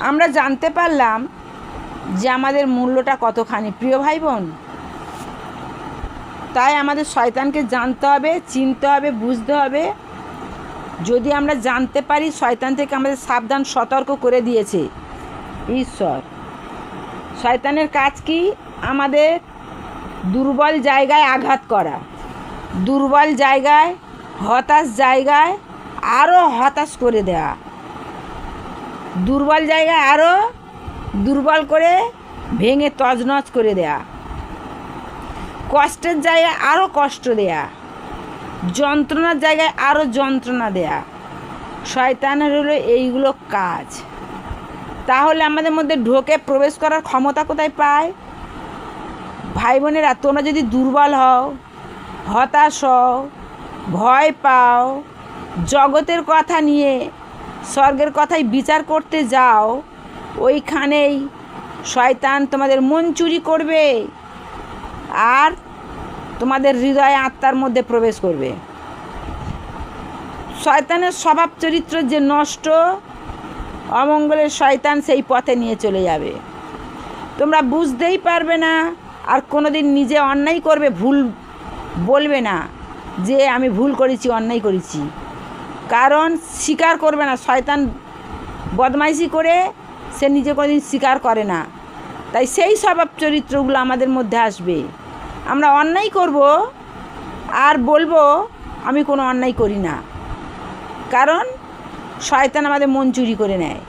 আমরা জানতে পারলাম যে আমাদের মূল্যটা কতখানি। প্রিয় ভাই বোন তাই আমাদের শয়তানকে জানতে হবে, চিনতে হবে, বুঝতে হবে। যদি আমরা জানতে পারি, শয়তান থেকে আমাদের সাবধান, সতর্ক করে দিয়েছে। ঈশ্বর, শয়তানের কাজ কি? আমাদের দুর্বল জায়গায় আঘাত করা। দুর্বল জায়গায়, হতাশ জায়গায় আরও হতাশ করে দেওয়া দুর্বল জায়গায় আরও দুর্বল করে ভেঙে তজনজ করে দেয়া। কষ্টের জায়গায় আরও কষ্ট দেয়া। যন্ত্রণার জায়গায় আরও যন্ত্রণা দেয়া। শয়তানের হলো এইগুলো কাজ। তাহলে আমাদের মধ্যে ঢোকে প্রবেশ করার ক্ষমতা কোথায় পায়? ভাই বোনেরা, তোমরা যদি দুর্বল হও, হতাশ হও, ভয় পাও, জগতের কথা নিয়ে স্বর্গের কথাই বিচার করতে যাও, ওইখানেই শয়তান তোমাদের মন চুরি করবে আর তোমাদের হৃদয় আত্মার মধ্যে প্রবেশ করবে। শয়তানের স্বভাব চরিত্র যে নষ্ট, অমঙ্গলের শয়তান সেই পথে নিয়ে চলে যাবে। তোমরা বুঝতেই পারবে না আর কোনোদিন নিজে অন্যায় করবে, ভুল বলবে না যে আমি ভুল করেছি, অন্যায় করেছি। কারণ স্বীকার করবে না, শয়তান বদমাইশি করে সে নিজে কোনোদিন স্বীকার করে না। তাই সেই স্বভাব চরিত্রগুলো আমাদের মধ্যে আসবে। আমরা অন্যায় করব, আর বলব, আমি কোনো অন্যায় করি না। কারণ শয়তান আমাদের মন চুরি করে নেয়।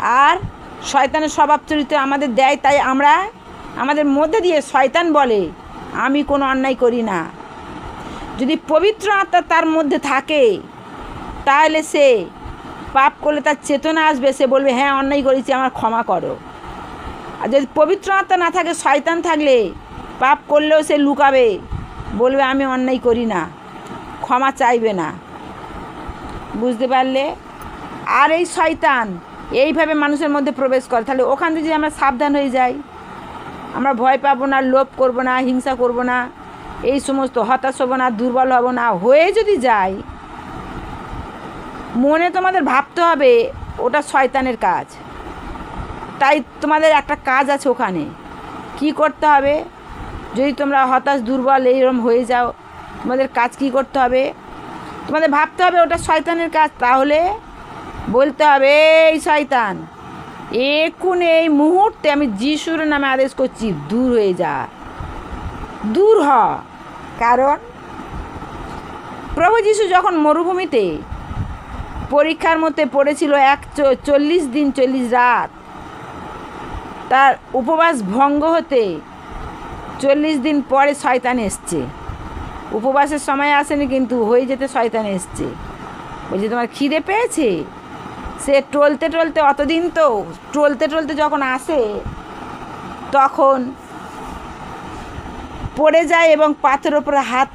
আর শয়তানের স্বভাব চরিত্র আমাদের দেয়, তাই আমরা আমাদের মধ্যে দিয়ে শয়তান বলে, আমি কোনো অন্যায় করি না। যদি পবিত্র আত্মা তার মধ্যে থাকে, তাহলে সে পাপ করলে তার চেতনা আসবে, সে বলবে হ্যাঁ অন্যায় করেছি, আমার ক্ষমা করো। আর যদি পবিত্র আত্মা না থাকে, শয়তান থাকলে পাপ করলেও সে লুকাবে, বলবে, আমি অন্যায় করি না, ক্ষমা চাইবে না। বুঝতে পারলে? আর এই শয়তান এইভাবে মানুষের মধ্যে প্রবেশ করে। তাহলে ওখান থেকে যদি আমরা সাবধান হয়ে যাই, আমরা ভয় পাবো না, লোভ করব না, হিংসা করব না এই সমস্ত হতাশ হব না, দুর্বল হব না, হয়ে যদি যাই, মনে তোমাদের ভাবতে হবে, ওটা শয়তানের কাজ। তাই তোমাদের একটা কাজ আছে ওখানে। কি করতে হবে? যদি তোমরা হতাশ, দুর্বল এইরকম হয়ে যাও, তোমাদের কাজ কি করতে হবে? তোমাদের ভাবতে হবে ওটা শয়তানের কাজ, তাহলে বলতে হবে, এই শয়তান, এখন এই মুহূর্তে আমি যিশুর নামে আদেশ করছি, দূর হয়ে যা। দূর হ। কারণ প্রভু যিশু যখন মরুভূমিতে পরীক্ষার মধ্যে পড়েছিল এক চল্লিশ দিন চল্লিশ রাত, তার উপবাস ভঙ্গ হতে চল্লিশ দিন পরে শয়তান এসছে। উপবাসের সময় আসেনি, কিন্তু হয়ে যেতে শয়তান এসছে। বলছি তোমার খিদে পেয়েছে? সে টলতে টলতে, অতদিন তো টলতে টলতে যখন আসে, তখন পড়ে যায় এবং পাথরের ওপরে হাত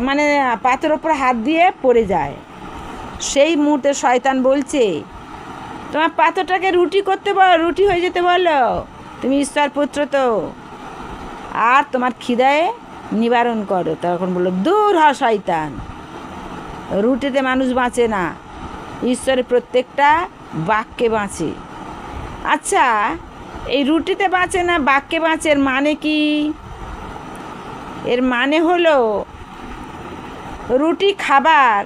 মানে পাথরের ওপরে হাত দিয়ে পড়ে যায়। সেই মুহূর্তে শয়তান বলছে, তোমার পাথরটাকে রুটি করতে বলো, রুটি হয়ে যেতে বলো। তুমি ঈশ্বর পুত্র তো। আর তোমার খিদায় নিবারণ করো। তখন বলল, দূর হ শয়তান। রুটিতে মানুষ বাঁচে না। ঈশ্বরের প্রত্যেকটা বাক্যে বাঁচে। আচ্ছা এই রুটিতে বাঁচে না, বাক্যে বাঁচে, এর মানে কি? এর মানে হলো, রুটি খাবার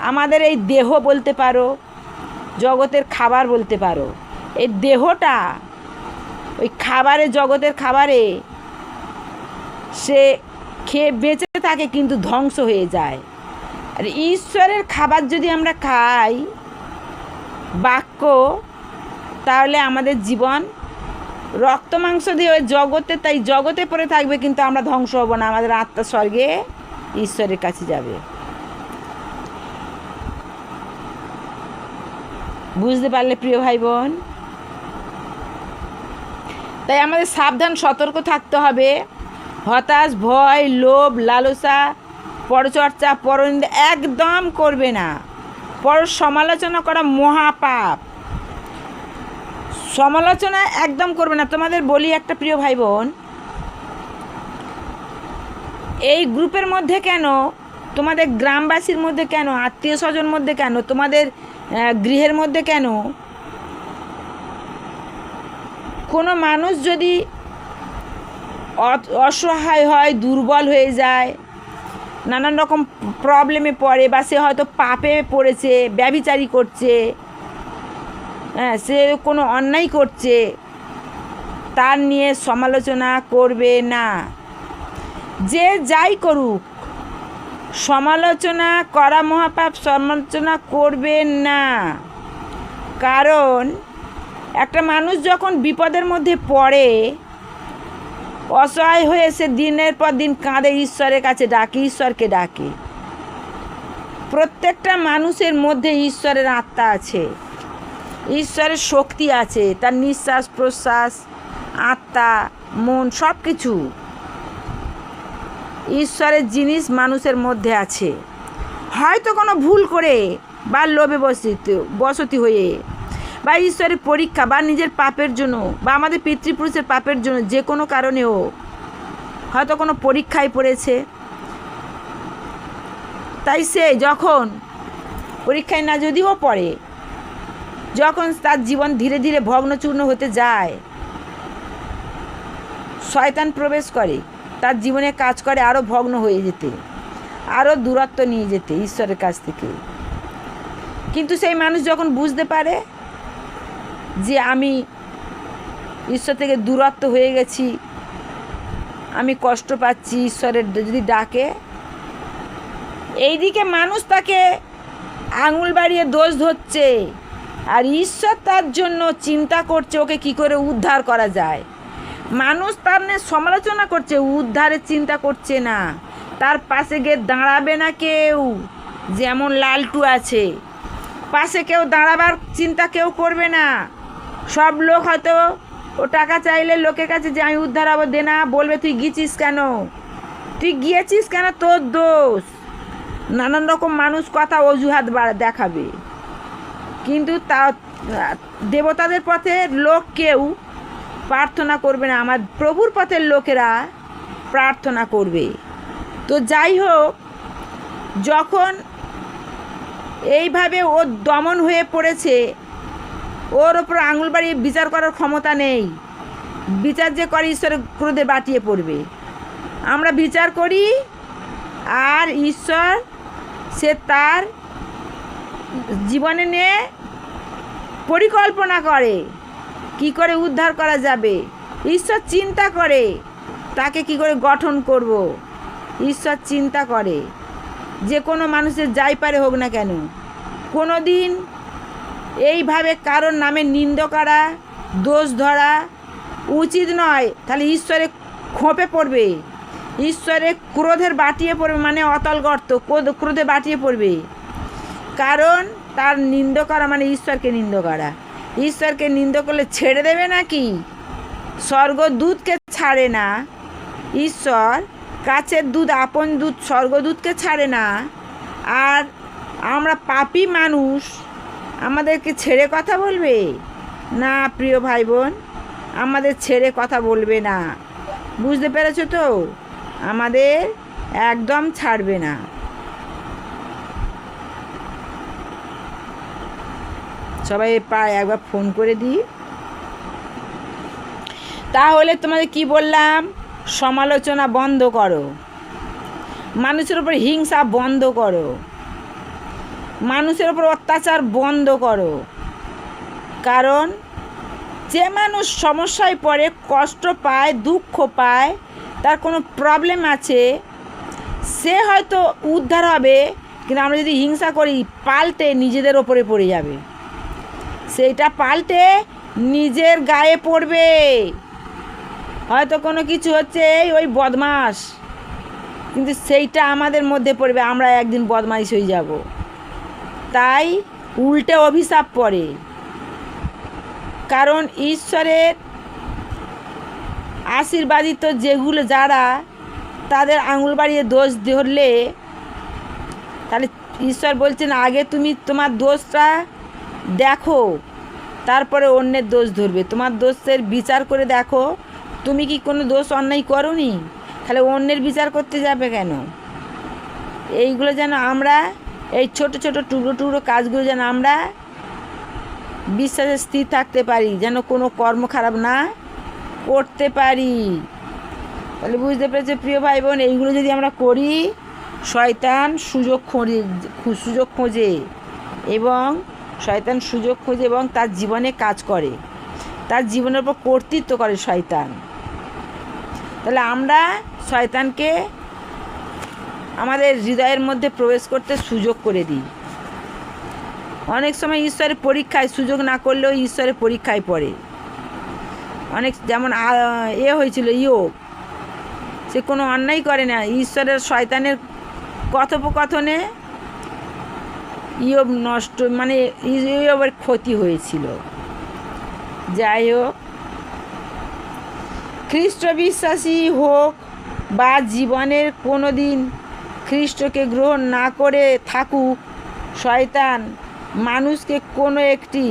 আমাদের এই দেহ বলতে পারো, জগতের খাবার বলতে পারো। এই দেহটা ওই খাবারে, জগতের খাবারে সে খেয়ে বেঁচে থাকে কিন্তু ধ্বংস হয়ে যায়। আর ঈশ্বরের খাবার যদি আমরা খাই, বাক্য তাহলে আমাদের জীবন রক্ত মাংস দিয়ে জগতে, তাই জগতে পড়ে থাকবে, কিন্তু আমরা ধ্বংস হব না। আমাদের আত্মা স্বর্গে ঈশ্বরের কাছে যাবে। বুঝতে পারলে প্রিয় ভাই বোন তাই আমাদের সাবধান, সতর্ক থাকতে হবে। হতাশ, ভয়, লোভ, লালসা, পরচর্চা, পরনিন্দা একদম করবে না। পর সমালোচনা করা মহাপাপ। সমালোচনা একদম করবে না। তোমাদের বলি একটা প্রিয় ভাই বোন এই গ্রুপের মধ্যে কেন, তোমাদের গ্রামবাসীর মধ্যে কেন, আত্মীয় স্বজন মধ্যে কেন, তোমাদের গৃহের মধ্যে কেন, কোনো মানুষ যদি অসহায় হয়, দুর্বল হয়ে যায়, নানান রকম প্রবলেমে পড়ে বা সে হয়তো পাপে পড়েছে, ব্যভিচারী করছে হ্যাঁ সে কোনো অন্যায় করছে, তার নিয়ে সমালোচনা করবে না। যে যাই করুক, সমালোচনা করা মহাপাপ, সমালোচনা করবে না। কারণ একটা মানুষ যখন বিপদের মধ্যে পড়ে, অসহায় হয়ে সে দিনের পর দিন কাঁদে, ঈশ্বরের কাছে ডাকে, ঈশ্বরকে ডাকে। প্রত্যেকটা মানুষের মধ্যে ঈশ্বরের আত্মা আছে। ঈশ্বরের শক্তি আছে, তার নিঃশ্বাস, প্রশ্বাস, আত্মা, মন সব কিছু ঈশ্বরের জিনিস মানুষের মধ্যে আছে। হয়তো কোনো ভুল করে বা লোভে বসিত, বসতি হয়ে বা ঈশ্বরের পরীক্ষা বা নিজের পাপের জন্য বা আমাদের পিতৃপুরুষের পাপের জন্য যে কোনো কারণেও হয়তো কোনো পরীক্ষায় পড়েছে। তাই সে যখন পরীক্ষায় না যদিও পড়ে যখন তার জীবন ধীরে ধীরে ভগ্নচূর্ণ হতে যায়, শয়তান প্রবেশ করে, তার জীবনে কাজ করে আরও ভগ্ন হয়ে যেতে আরও দূরত্ব নিয়ে যেতে ঈশ্বরের কাছ থেকে। কিন্তু সেই মানুষ যখন বুঝতে পারে যে আমি ঈশ্বর থেকে দূরত্ব হয়ে গেছি, আমি কষ্ট পাচ্ছি ঈশ্বরের যদি ডাকে, এইদিকে মানুষ তাকে আঙুল বাড়িয়ে দোষ ধরছে। আর ঈশ্বর তার জন্য চিন্তা করছে ওকে কি করে উদ্ধার করা যায়। মানুষ তার নিয়ে সমালোচনা করছে, উদ্ধারের চিন্তা করছে না। তার পাশে গিয়ে দাঁড়াবে না কেউ, যেমন লালটু আছে। পাশে কেউ দাঁড়াবার চিন্তা কেউ করবে না। সব লোক হয়তো, ও টাকা চাইলে লোকের কাছে যে আমি উদ্ধার হব, দে না। বলবে, তুই গিয়েছিস কেন? তুই গিয়েছিস কেন? তোর দোষ। নানান রকম মানুষ কথা অজুহাত দেখাবে। কিন্তু তা, দেবতাদের পথে লোক কেউ প্রার্থনা করবে না। আমার প্রভুর পথের লোকেরা প্রার্থনা করবে। তো যাই হোক, যখন এইভাবে ও দমন হয়ে পড়েছে, ওর ওপর আঙুল বাড়িয়ে বিচার করার ক্ষমতা নেই। বিচার যে করে ঈশ্বরের ক্রোধে বাটিয়ে পড়বে। আমরা বিচার করি, আর ঈশ্বর সে তার জীবনে নিয়ে পরিকল্পনা করে কি করে উদ্ধার করা যাবে। ঈশ্বর চিন্তা করে তাকে কি করে গঠন করব। ঈশ্বর চিন্তা করে। যে কোনো মানুষের যাই পারে হোক না কেন। কোনো দিন এইভাবে কারোর নামে নিন্দ করা, দোষ ধরা উচিত নয়। তাহলে ঈশ্বরে খোঁপে পড়বে। ঈশ্বরে ক্রোধের বাটিয়ে পড়বে মানে অতল গর্ত ক্রোধে বাটিয়ে পড়বে। কারণ তার নিন্দ করা মানে ঈশ্বরকে নিন্দ করা। ঈশ্বরকে নিন্দ করলে ছেড়ে দেবে নাকি? স্বর্গদূতকে ছাড়ে না। ঈশ্বর কাছের দুধ আপন দুধ স্বর্গদূতকে ছাড়ে না। আর আমরা পাপি মানুষ, আমাদেরকে ছেড়ে কথা বলবে? না, প্রিয় ভাই বোন আমাদের ছেড়ে কথা বলবে না। বুঝতে পেরেছ তো? আমাদের একদম ছাড়বে না। সবাই পায়, একবার ফোন করে দিই। তাহলে তোমাদের কি বললাম? সমালোচনা বন্ধ করো। মানুষের উপর হিংসা বন্ধ করো। মানুষের উপর অত্যাচার বন্ধ করো। কারণ, যে মানুষ সমস্যায় পড়ে, কষ্ট পায়, দুঃখ পায়, তার কোনো প্রবলেম আছে, সে হয়তো উদ্ধার হবে, কিন্তু আমরা যদি হিংসা করি, পাল্টে নিজেদের ওপরে পড়ে যাবে। সেইটা পাল্টে নিজের গায়ে পড়বে। হয়তো কোনো কিছু হচ্ছে এই ওই বদমাস কিন্তু সেইটা আমাদের মধ্যে পড়বে, আমরা একদিন বদমাইশ হয়ে যাব। তাই উল্টে অভিশাপ পড়ে। কারণ ঈশ্বরের আশীর্বাদিত যেগুলো যারা, তাদের আঙুল বাড়িয়ে দোষ ধরলে, তাহলে ঈশ্বর বলছেন, আগে তুমি তোমার দোষটা দেখো, তারপরে অন্যের দোষ ধরবে। তোমার দোষের বিচার করে দেখো, তুমি কি কোনো দোষ অন্যায় করনি? তাহলে অন্যের বিচার করতে যাবে কেন? এইগুলো যেন আমরা, এই ছোট ছোট টুকরো টুকরো কাজগুলো যেন আমরা বিশ্বাসে স্থির থাকতে পারি, যেন কোনো কর্ম খারাপ না করতে পারি। তাহলে বুঝতে পেরেছে প্রিয় ভাই বোন এইগুলো যদি আমরা করি, শয়তান সুযোগ খোঁজে সুযোগ খোঁজে এবং শয়তান সুযোগ খোঁজে এবং তার জীবনে কাজ করে। তার জীবনের উপর কর্তৃত্ব করে শয়তান। তাহলে আমরা শয়তানকে আমাদের হৃদয়ের মধ্যে প্রবেশ করতে সুযোগ করে দিই। অনেক সময় ঈশ্বরের পরীক্ষায় সুযোগ না করলেও ঈশ্বরের পরীক্ষায় পড়ে। অনেক যেমন এ হয়েছিল ইয়োগ সে কোনো অন্যায় করে না। ঈশ্বরের শয়তানের কথোপকথনে ইয়ব নষ্ট মানে ইয়বের ক্ষতি হয়েছিল। যাই হোক, খ্রিস্ট বিশ্বাসী হোক বা জীবনের কোনো দিন খ্রিস্টকে গ্রহণ না করে থাকুক, শয়তান মানুষকে কোনো একটি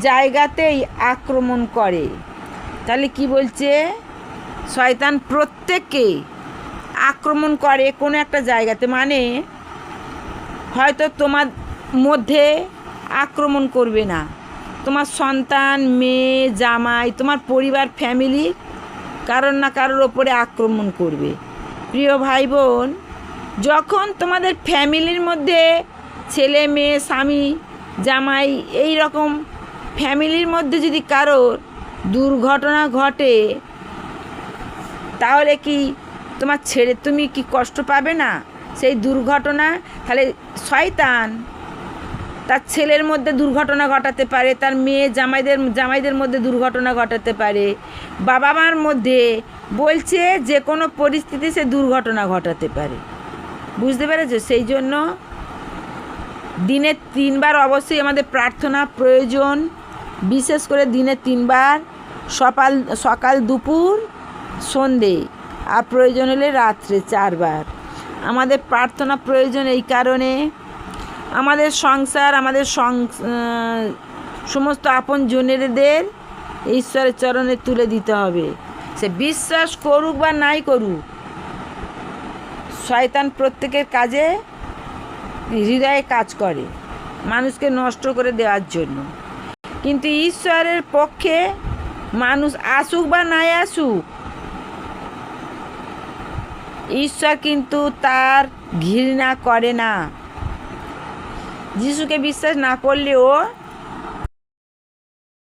জায়গাতেই আক্রমণ করে। তাহলে কি বলছে? শয়তান প্রত্যেককে আক্রমণ করে কোনো একটা জায়গাতে মানে হয়তো তোমার মধ্যে আক্রমণ করবে না। তোমার সন্তান, মেয়ে, জামাই, তোমার পরিবার ফ্যামিলি কারোর না কারোর ওপরে আক্রমণ করবে। প্রিয় ভাই বোন যখন তোমাদের ফ্যামিলির মধ্যে ছেলে, মেয়ে, স্বামী, জামাই এই রকম ফ্যামিলির মধ্যে যদি কারোর দুর্ঘটনা ঘটে, তাহলে কি তোমার ছেড়ে তুমি কি কষ্ট পাবে না? সেই দুর্ঘটনা, তাহলে শয়তান তার ছেলের মধ্যে দুর্ঘটনা ঘটাতে পারে, তার মেয়ে জামাইদের জামাইদের মধ্যে দুর্ঘটনা ঘটাতে পারে বাবা মার মধ্যে বলছে যে কোনো পরিস্থিতি সে দুর্ঘটনা ঘটাতে পারে। বুঝতে পেরেছ? সেই জন্য দিনে তিনবার অবশ্যই আমাদের প্রার্থনা প্রয়োজন। বিশেষ করে দিনে তিনবার, সকাল সকাল দুপুর, সন্ধে, আর প্রয়োজন হলে রাত্রে চারবার। আমাদের প্রার্থনা প্রয়োজন এই কারণে। আমাদের সংসার, আমাদের সমস্ত আপন জনেদের ঈশ্বরের চরণে তুলে দিতে হবে। সে বিশ্বাস করুক বা নাই করুক, শয়তান প্রত্যেকের কাজে হৃদয়ে কাজ করে মানুষকে নষ্ট করে দেওয়ার জন্য। কিন্তু ঈশ্বরের পক্ষে মানুষ আসুক বা নাই আসুক ঈশ্বর কিন্তু তার ঘৃণা করে না। যিশুকে বিশ্বাস না করলেও